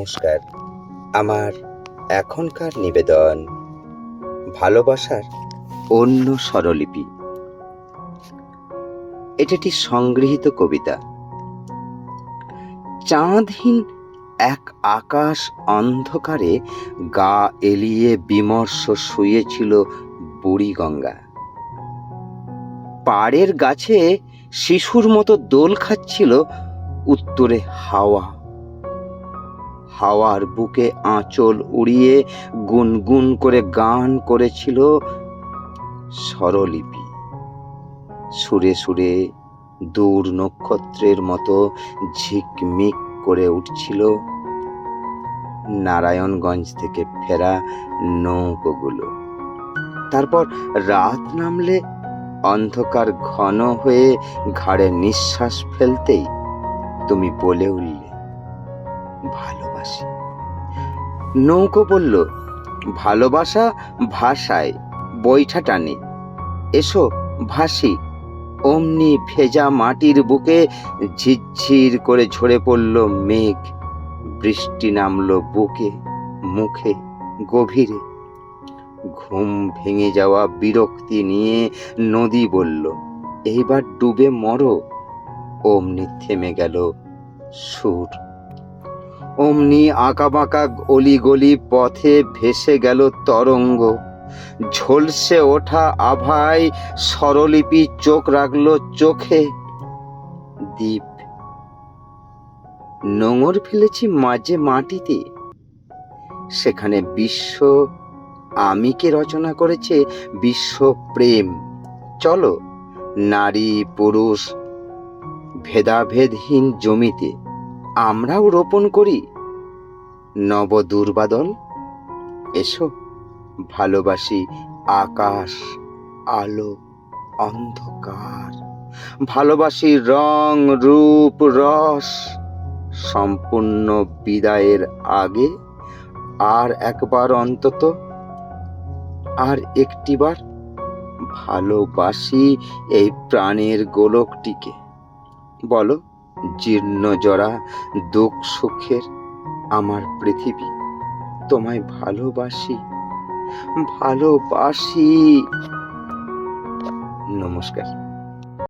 নমস্কার। আমার এখনকার নিবেদন ভালোবাসার অন্য স্বরলিপি। এটি একটি সংগৃহীত কবিতা। চাঁদহীন এক আকাশ অন্ধকারে গা এলিয়ে বিমর্ষ শুয়েছিল বুড়ি গঙ্গা পাড়ের গাছে শিশুর মতো দোল খাচ্ছিল উত্তরে হাওয়া। হাওয়ার বুকে আঁচল উড়িয়ে গুনগুন করে গান করেছিল স্বরলিপি। সুরে সুরে দূর নক্ষত্রের মতো ঝিকমিক করে উঠছিল নারায়ণগঞ্জ থেকে ফেরা নৌকোগুলো। তারপর রাত নামলে অন্ধকার ঘন হয়ে ঘাড়ে নিঃশ্বাস ফেলতেই তুমি বলে উঠলে ভালোবাসি। নৌকো বলল, ভালোবাসা ভাষায় বৈঠা টানে। এসো ভাসি। অমনি ভেজা মাটির বুকে ঝিরঝির করে ঝরে পড়ল মেঘ। বৃষ্টি নামলো বুকে, মুখে, গভীরে। ঘুম ভেঙে যাওয়া বিরক্তি নিয়ে নদী বলল, এইবার ডুবে মরো। অমনি থেমে গেল সুর। অমনি আঁকাবাঁকা অলিগলি পথে ভেসে গেল তরঙ্গ। ঝলসে ওঠা আভায় স্বরলিপি চোখ রাখল চোখে। দ্বীপ নোঙর ফেলেছি মাঝে মাটিতে। সেখানে বিশ্ব আমিকে রচনা করেছে বিশ্ব প্রেম। চলো, নারী, পুরুষ, ভেদাভেদহীন জমিতে। আমরাও রোপণ করি। নব দুর্বাদল, এসো, ভালোবাসি আকাশ, আলো, অন্ধকার। ভালোবাসি রং, রূপ, রস, সম্পূর্ণ বিদায়ের আগে আর একবার অন্তত আর একটিবার ভালোবাসি এই প্রাণের গোলকটিকে। বলো জীর্ণ জরা দুঃখ সুখের আমার পৃথিবী। তোমায় ভালোবাসি ভালোবাসি। নমস্কার।